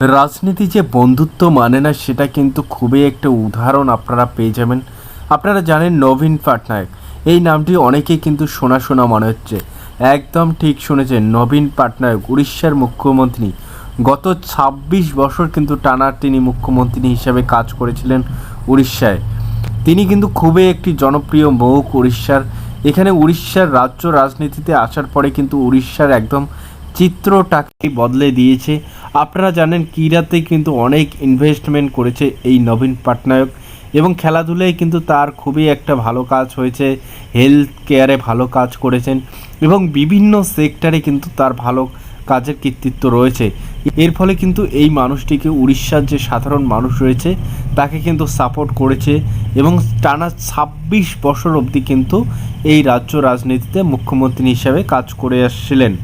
রাজনীতি যে বন্ধুত্ব মানে না, সেটা কিন্তু খুবই একটা উদাহরণ আপনারা পেয়ে যাবেন। আপনারা জানেন নবীন পাটনায়ক। এই নামটি অনেকেই কিন্তু শোনা শোনা মনে হচ্ছে। একদম ঠিক শুনেছেন, নবীন পাটনায়ক, উড়িষ্যার মুখ্যমন্ত্রী। গত ২৬ বছর কিন্তু টানা তিনি মুখ্যমন্ত্রী হিসাবে কাজ করেছিলেন উড়িষ্যায়। তিনি কিন্তু খুবই একটি জনপ্রিয় মুখ উড়িষ্যার। এখানে উড়িষ্যার রাজ্য রাজনীতিতে আসার পরে কিন্তু উড়িষ্যার একদম চিত্রটাকে বদলে দিয়েছে। আপনারা জানেন ক্রীড়াতে কিন্তু অনেক ইনভেস্টমেন্ট করেছে এই নবীন পাটনায়ক এবং খেলাধুলায় কিন্তু তার খুবই একটা ভালো কাজ হয়েছে হেলথ কেয়ারে ভালো কাজ করেছেন এবং বিভিন্ন সেক্টরে কিন্তু তার ভালো কাজের কৃতিত্ব রয়েছে। এর ফলে কিন্তু এই মানুষটিকে উড়িষ্যার যে সাধারণ মানুষ রয়েছে, তাকে কিন্তু সাপোর্ট করেছে এবং টানা ছাব্বিশ বছর অবধি কিন্তু এই রাজ্য রাজনীতিতে মুখ্যমন্ত্রী হিসাবে কাজ করে আসছিলেন।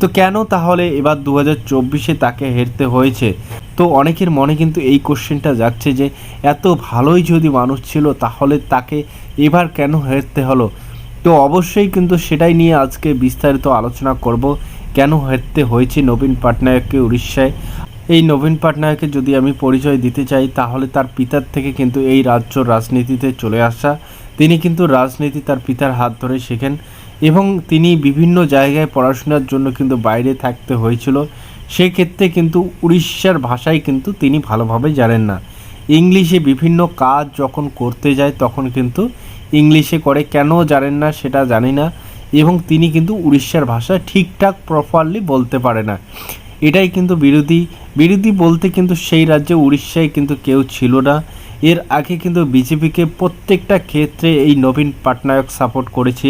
তো কেন তাহলে এবার দু হাজার চব্বিশে তাকে হেরতে হয়েছে? তো অনেকের মনে কিন্তু এই কোশ্চেনটা যাচ্ছে যে, এত ভালোই যদি মানুষ ছিল, তাহলে তাকে এবার কেন হেরতে হলো? তো অবশ্যই কিন্তু সেটাই নিয়ে আজকে বিস্তারিত আলোচনা করব, কেন হেরতে হয়েছে নবীন পাটনায়ককে উড়িষ্যায়? এই নবীন পাটনায়ককে যদি আমি পরিচয় দিতে চাই, তাহলে তার পিতার থেকে কিন্তু এই রাজ্য রাজনীতিতে চলে আসা তিনি কিন্তু রাজনীতি তার পিতার হাত ধরে শেখেন এবং তিনি বিভিন্ন জায়গায় পড়াশোনার জন্য কিন্তু বাইরে থাকতে হয়েছিল। সেক্ষেত্রে কিন্তু উড়িষ্যার ভাষায় কিন্তু তিনি ভালোভাবে জানেন না। ইংলিশে বিভিন্ন কাজ যখন করতে যায় তখন কিন্তু ইংলিশে করে, কেন জানেন না সেটা জানি না এবং তিনি কিন্তু উড়িষ্যার ভাষা ঠিকঠাক প্রপারলি বলতে পারে না। এটাই কিন্তু বিরোধী। বিরোধী বলতে কিন্তু সেই রাজ্যে উড়িষ্যায় কিন্তু কেউ ছিল না। এর আগে কিন্তু বিজেপিকে প্রত্যেকটা ক্ষেত্রে এই নবীন পাটনায়ক সাপোর্ট করেছে।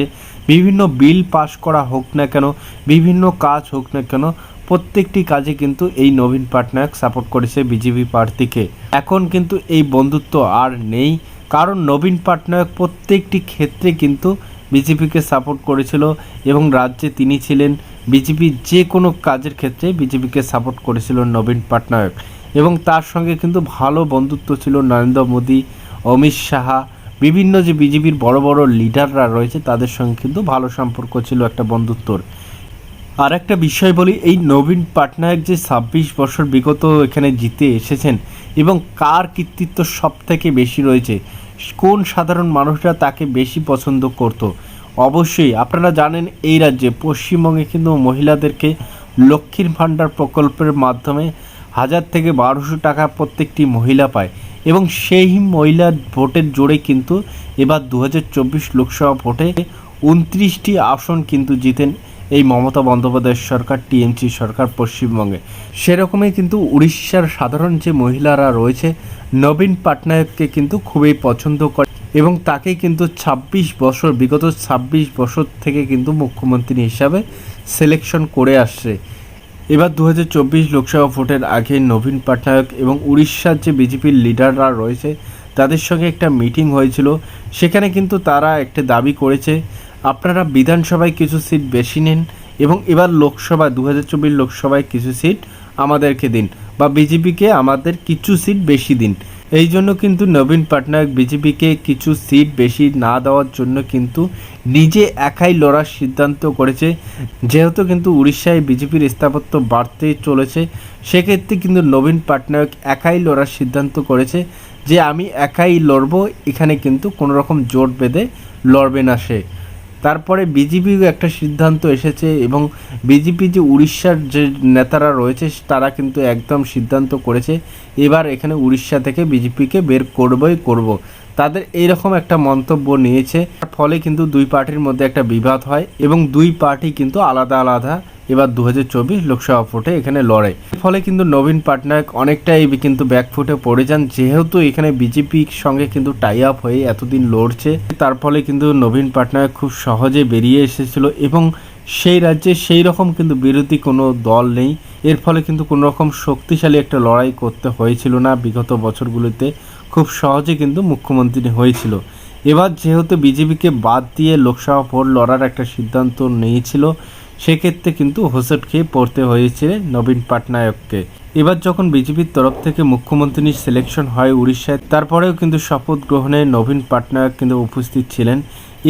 বিভিন্ন বিল পাস করা হোক না কেন, বিভিন্ন কাজ হোক না কেন, প্রত্যেকটি কাজে কিন্তু এই নবীন পাটনায়ক সাপোর্ট করেছে বিজেপি প্রার্থীকে। এখন কিন্তু এই বন্ধুত্ব আর নেই, কারণ নবীন পাটনায়ক প্রত্যেকটি ক্ষেত্রে কিন্তু বিজেপিকে সাপোর্ট করেছিল এবং রাজ্যে তিনি ছিলেন। বিজেপি যে কোনো কাজের ক্ষেত্রে বিজেপিকে সাপোর্ট করেছিল নবীন পাটনায়ক। এবং তার সঙ্গে কিন্তু ভালো বন্ধুত্ব ছিল নরেন্দ্র মোদী, অমিত সাহা বিভিন্ন যে বিজেপির বড় বড় লিডাররা রয়েছে, তাদের সঙ্গে কিন্তু ভালো সম্পর্ক ছিল একটা বন্ধুত্বর। আর একটা বিষয় বলি, এই নবীন পাটনায়ক যে ছাব্বিশ বছর বিগত এখানে জিতে এসেছেন এবং কার কৃতিত্ব সব থেকে বেশি রয়েছে, কোন সাধারণ মানুষরা তাকে বেশি পছন্দ করত? অবশ্যই আপনারা জানেন, এই রাজ্যে পশ্চিমবঙ্গে কিন্তু মহিলাদেরকে লক্ষ্মীর ভাণ্ডার প্রকল্পের মাধ্যমে হাজার থেকে বারোশো টাকা প্রত্যেকটি মহিলা পায়। এবং সেই মহিলার ভোটের জোরে কিন্তু এবার দু হাজার চব্বিশ লোকসভা ভোটে উনত্রিশটি আসন কিন্তু জিতেন এই মমতা বন্দ্যোপাধ্যায়ের সরকার, টিএমসি সরকার পশ্চিমবঙ্গে। সেরকমই কিন্তু উড়িষ্যার সাধারণ যে মহিলারা রয়েছে, নবীন পাটনায়ককে কিন্তু খুবই পছন্দ করে এবং তাকে কিন্তু ২৬ বছর, বিগত ২৬ বছর থেকে কিন্তু মুখ্যমন্ত্রী হিসাবে সিলেকশন করে আসছে। এবার দু হাজার চব্বিশ লোকসভা ভোটের আগে নবীন পাটনায়ক এবং উড়িষ্যার যে বিজেপির লিডাররা রয়েছে, তাদের সঙ্গে একটা মিটিং হয়েছিল। সেখানে কিন্তু তারা একটা দাবি করেছে, আপনারা বিধানসভায় কিছু সিট বেশি নেন এবং এবার লোকসভা দু হাজার চব্বিশ লোকসভায় কিছু সিট আমাদেরকে দিন বা বিজেপিকে আমাদের কিছু সিট বেশি দিন। এই জন্য কিন্তু নবীন পাটনায়ক বিজেপিকে কিছু সিট বেশি না দেওয়ার জন্য কিন্তু নিজে একাই লড়ার সিদ্ধান্ত করেছে। যেহেতু কিন্তু উড়িষ্যায় বিজেপির স্থাপত্য বাড়তে চলেছে, সেক্ষেত্রে কিন্তু নবীন পাটনায়ক একাই লড়ার সিদ্ধান্ত করেছে যে, আমি একাই লড়ব, এখানে কিন্তু কোনো রকম জোট বেঁধে লড়বে না সে। তারপরে বিজেপিও একটা সিদ্ধান্ত এসেছে এবং বিজেপি যে উড়িষ্যার যে নেতারা রয়েছে, তারা কিন্তু একদম সিদ্ধান্ত করেছে, এবার এখানে উড়িষ্যা থেকে বিজেপিকে বের করবই করব। তাদের এইরকম একটা মন্তব্য নিয়েছে ফলে কিন্তু দুই পার্টির মধ্যে একটা বিবাদ হয় এবং দুই পার্টি কিন্তু আলাদা আলাদা এবার দু হাজার চব্বিশ লোকসভা ভোটে এখানে লড়ে। ফলে কিন্তু নবীন পাটনায়ক অনেকটাই কিন্তু ব্যাকফুটে পড়ে যান, যেহেতু এখানে বিজেপির সঙ্গে কিন্তু টাই আপ হয়ে এতদিন লড়ছে। তার ফলে কিন্তু নবীন পাটনায়ক খুব সহজে বেরিয়ে এসেছিল এবং সেই রাজ্যে সেই রকম কিন্তু বিরোধী কোনো দল নেই। এর ফলে কিন্তু কোনো রকম শক্তিশালী একটা লড়াই করতে হয়েছিল না বিগত বছরগুলিতে। খুব সহজে কিন্তু মুখ্যমন্ত্রী হয়েছিল। এবার যেহেতু বিজেপিকে বাদ দিয়ে লোকসভা ভোট লড়ার একটা সিদ্ধান্ত নিয়েছিল সেক্ষেত্রে কিন্তু হোসট খেয়ে পড়তে হয়েছে নবীন পাটনায়ককে। এবার যখন বিজেপির তরফ থেকে মুখ্যমন্ত্রী সিলেকশন হয় উড়িষ্যায়, তারপরেও কিন্তু শপথ গ্রহণে নবীন পাটনায়ক কিন্তু উপস্থিত ছিলেন।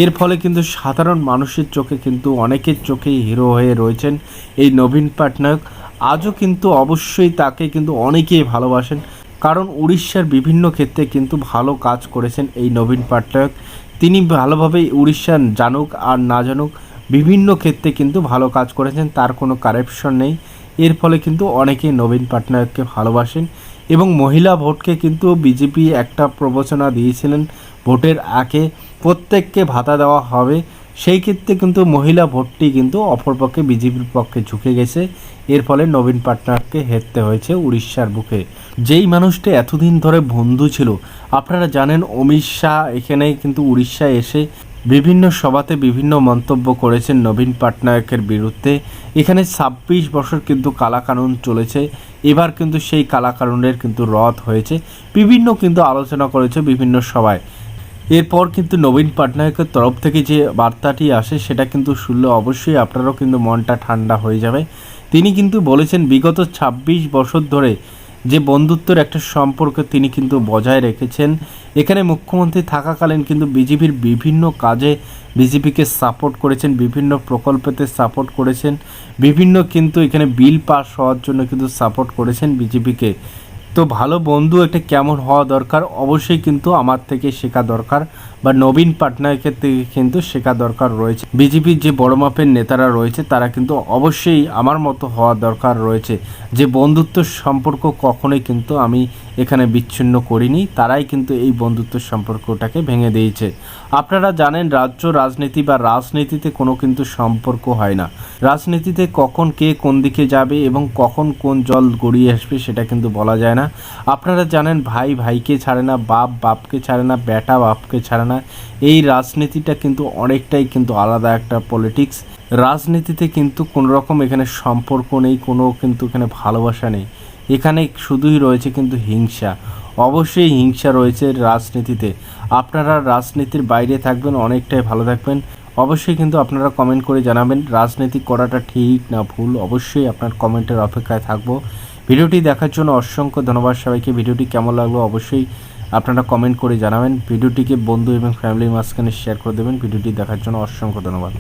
এর ফলে কিন্তু সাধারণ মানুষের চোখে কিন্তু অনেকের চোখেই হিরো হয়ে রয়েছেন এই নবীন পাটনায়ক। আজও কিন্তু অবশ্যই তাকে কিন্তু অনেকেই ভালোবাসেন, কারণ উড়িষ্যার বিভিন্ন ক্ষেত্রে কিন্তু ভালো কাজ করেছেন এই নবীন পাটনায়ক। তিনি ভালোভাবেই উড়িষ্যা জানুক আর না জানুক বিভিন্ন ক্ষেত্রে কিন্তু ভালো কাজ করেছেন, তার কোনো কারেপশন নেই। এর ফলে কিন্তু অনেকেই নবীন পাটনায়ককে ভালোবাসেন এবং মহিলা ভোটকে কিন্তু বিজেপি একটা প্রবচনা দিয়েছিলেন, ভোটের আগে প্রত্যেককে ভাতা দেওয়া হবে। সেই ক্ষেত্রে কিন্তু মহিলা ভোটটি কিন্তু অপরপক্ষে বিজেপির পক্ষে ঝুঁকে গেছে। এর ফলে নবীন পাটনায়ককে হেরতে হয়েছে উড়িষ্যার বুকে। যেই মানুষটি এতদিন ধরে বন্ধু ছিল, আপনারা জানেন অমিত শাহ এখানে কিন্তু উড়িষ্যায় এসে বিভিন্ন সভাতে বিভিন্ন মন্তব্য করেছেন নবীন পাটনায়কের বিরুদ্ধে। এখানে ছাব্বিশ বছর কিন্তু কালাকানুন চলেছে। এবার কিন্তু সেই কালাকানুনের কিন্তু রদ হয়েছে। বিভিন্ন কিন্তু আলোচনা করেছে বিভিন্ন সভায়। এরপর কিন্তু নবীন পাটনায়কের তরফ থেকে যে বার্তাটি আসে, সেটা কিন্তু শুনলে অবশ্যই আপনারও কিন্তু মনটা ঠান্ডা হয়ে যাবে। তিনি কিন্তু বলেছেন, বিগত ২৬ বছর ধরে যে বন্ধুত্বের একটা সম্পর্ক তিনি কিন্তু বজায় রেখেছেন। এখানে মুখ্যমন্ত্রী থাকাকালীন কিন্তু বিজেপির বিভিন্ন কাজে বিজেপিকে সাপোর্ট করেছেন, বিভিন্ন প্রকল্পেতে সাপোর্ট করেছেন, বিভিন্ন কিন্তু এখানে বিল পাস হওয়ার জন্য কিন্তু সাপোর্ট করেছেন বিজেপিকে। তো ভালো বন্ধু এটা কেমন হওয়া দরকার? অবশ্যই কিন্তু আমার থেকে শেখা দরকার বা নবীন পাটনায়কের থেকে কিন্তু শেখা দরকার রয়েছে। বিজেপির যে বড় মাপের নেতারা রয়েছে, তারা কিন্তু অবশ্যই আমার মতো হওয়া দরকার রয়েছে। যে বন্ধুত্ব সম্পর্ক কখনোই কিন্তু আমি এখানে বিচ্ছিন্ন করিনি, তারাই কিন্তু এই বন্ধুত্ব সম্পর্কটাকে ভেঙে দিয়েছে। আপনারা জানেন, রাজ্য, রাজনীতি বা রাজনীতিতে কোনো কিন্তু সম্পর্ক হয় না। রাজনীতিতে কখন কে কোন দিকে যাবে এবং কখন কোন জল গড়িয়ে আসবে সেটা কিন্তু বলা যায় না। আপনারা জানেন, ভাই ভাইকে ছাড়ে না, বাপ বাপকে ছাড়ে না, বেটা বাপকে ছাড়ে না। এই রাজনীতিটা কিন্তু অনেকটাই কিন্তু আলাদা একটা পলিটিক্স রাজনীতিতে কিন্তু কোনো রকম এখানে সম্পর্ক নেই, কোনো কিন্তু এখানে ভালোবাসা নেই। এখানে শুধুই রয়েছে কিন্তু হিংসা। অবশ্যই হিংসা রয়েছে রাজনীতিতে। আপনারা রাজনীতির বাইরে থাকবেন, অনেকটাই ভালো থাকবেন। অবশ্যই কিন্তু আপনারা কমেন্ট করে জানাবেন, রাজনীতি করাটা ঠিক না ভুল? অবশ্যই আপনার কমেন্টের অপেক্ষায় থাকব। ভিডিওটি দেখার জন্য অসংখ্য ধন্যবাদ সবাইকে। ভিডিওটি কেমন লাগল অবশ্যই আপনারা কমেন্ট করে জানাবেন। ভিডিওটিকে বন্ধু এবং ফ্যামিলির মাঝখানে শেয়ার করে দেবেন। ভিডিওটি দেখার জন্য অসংখ্য ধন্যবাদ।